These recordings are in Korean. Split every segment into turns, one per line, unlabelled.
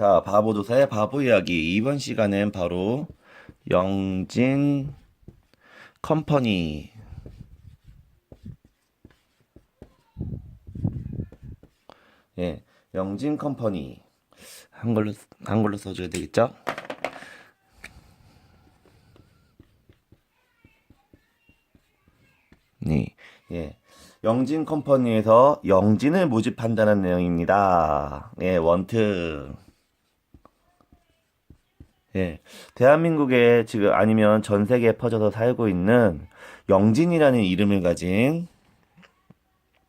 자, 바보조사의 바보 이야기. 이번 시간엔 바로 영진 컴퍼니. 예, 영진 컴퍼니. 한글로, 한글로 써줘야 되겠죠? 네, 예. 영진 컴퍼니에서 영진을 모집한다는 내용입니다. 예, 원트. 예, 대한민국에 지금 아니면 전 세계에 퍼져서 살고 있는 영진이라는 이름을 가진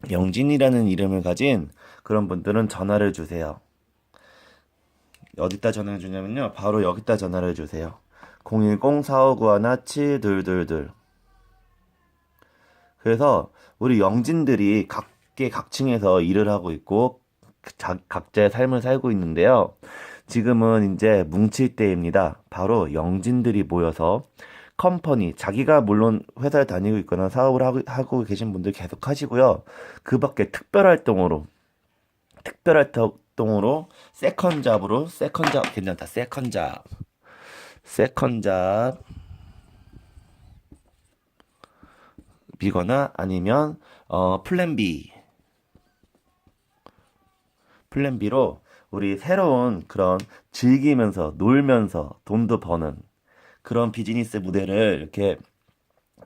영진이라는 이름을 가진 그런 분들은 전화를 주세요. 어디다 전화를 주냐면요. 바로 여기다 전화를 주세요. 010-4591-7222 그래서 우리 영진들이 각계 각층에서 일을 하고 있고 자- 각자의 삶을 살고 있는데요. 지금은 이제 뭉칠 때입니다. 바로 영진들이 모여서 컴퍼니, 자기가 물론 회사에 다니고 있거나 사업을 하고, 하고 계신 분들 계속 하시고요. 그 밖에 특별 활동으로, 특별 활동으로 세컨 잡으로, 세컨 잡, 괜찮다. 세컨 잡. 세컨 잡. 비거나 아니면 어 플랜 B 플랜 B로 우리 새로운 그런 즐기면서 놀면서 돈도 버는 그런 비즈니스 무대를 이렇게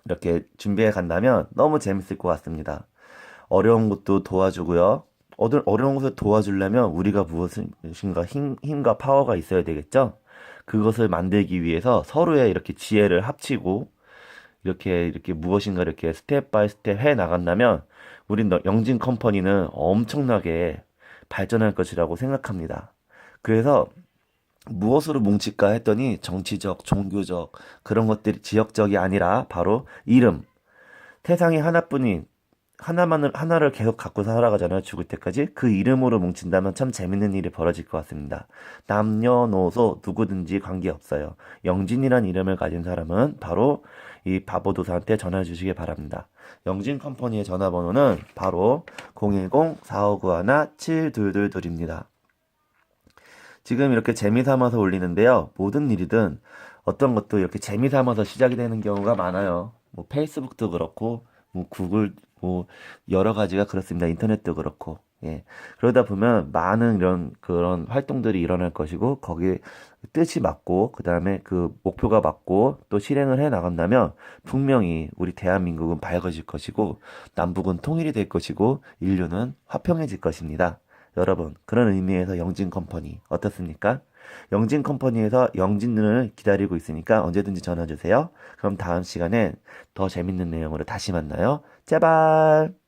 이렇게 준비해 간다면 너무 재밌을 것 같습니다. 어려운 것도 도와주고요. 어떤 어려운 것을 도와주려면 우리가 무엇인가 힘, 힘과 파워가 있어야 되겠죠? 그것을 만들기 위해서 서로의 이렇게 지혜를 합치고 이렇게 이렇게 무엇인가 이렇게 스텝 바이 스텝 해 나간다면 우리 영진 컴퍼니는 엄청나게 발전할 것이라고 생각합니다. 그래서 무엇으로 뭉칠까 했더니 정치적, 종교적 그런 것들이 지역적이 아니라 바로 이름. 세상에 하나뿐인 하나만을 하나를 계속 갖고 살아가잖아요. 죽을 때까지 그 이름으로 뭉친다면 참 재밌는 일이 벌어질 것 같습니다. 남녀노소 누구든지 관계없어요. 영진이란 이름을 가진 사람은 바로 이 바보도사한테 전화해 주시기 바랍니다. 영진 컴퍼니의 전화번호는 바로 010-4591-7222입니다. 지금 이렇게 재미삼아서 올리는데요. 모든 일이든 어떤 것도 이렇게 재미삼아서 시작이 되는 경우가 많아요. 뭐 페이스북도 그렇고, 뭐 구글, 뭐 여러 가지가 그렇습니다. 인터넷도 그렇고. 예. 그러다 보면 많은 이런 그런 활동들이 일어날 것이고 거기에 뜻이 맞고 그다음에 그 목표가 맞고 또 실행을 해 나간다면 분명히 우리 대한민국은 밝아질 것이고 남북은 통일이 될 것이고 인류는 화평해질 것입니다. 여러분, 그런 의미에서 영진 컴퍼니 어떻습니까? 영진 컴퍼니에서 영진을 기다리고 있으니까 언제든지 전화 주세요. 그럼 다음 시간에 더 재밌는 내용으로 다시 만나요. 제발!